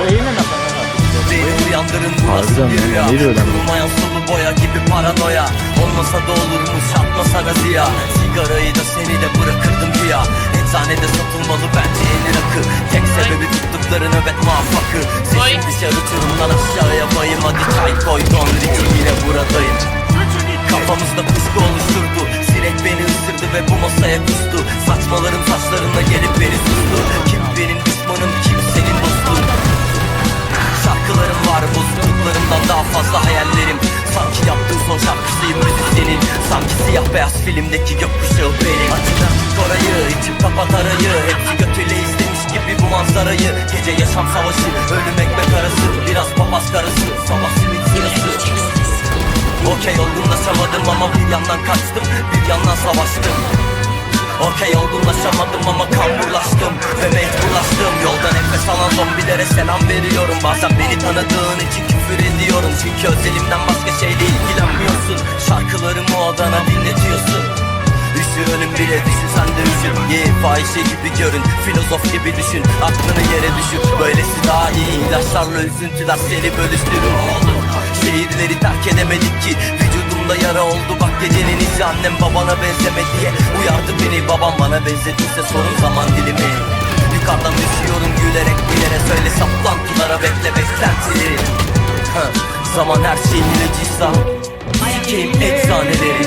Beni uyandırın bu nasıl Harbiden bir rüya ne diyor lan bu? Kurumayan sulu boya gibi paranoya. Olmasa da olurmuş atmasa gazıya Sigarayı da seni de bırakırdım güya. Eczanede satılmalı bence yeni rakı Tek sebebi tuttukları nöbet muvaffakı. Sesim dışarı turumdan aşağıya bayım. Hadi çay koy beyaz filmdeki gökkuşağı benim. Açıdan orayı içim kapat arayı Hepsi götüyle izlemiş gibi bu manzarayı. Gece yaşam savaşı ölüm ekmek arası Biraz papaz karısı. Sabah simit sırası. Okey olgunlaşamadım ama bir yandan kaçtım Bir yandan savaştım. Okey olgunlaşamadım ama kamburlaştım Ve mecburlaştım. Yolda nefes alan zombilere selam veriyorum. Bazen beni tanıdığın için küfür ediyorum. Çünkü özelimden başka şeyle ilgilenmiyorsun. Şarkılarımı odana Üşüyorum bile düşün sen de üşün Ye fahişe gibi görün Filozof gibi düşün. Aklını yere düşür. Böylesi daha iyi. İlaçlarla üzüntüler seni bölüştürür. Şehirleri terk edemedik ki. Vücudumda yara oldu. Bak gecenin izi Annem babana benzeme diye. Uyardı beni. Babam bana benzetirse sorun zaman dilimi. Yukarıdan düşüyorum gülerek bilere Söyle saplantılara bekle beklentileri Zaman her şeyin ilacıysa Sikeyim eczanelerin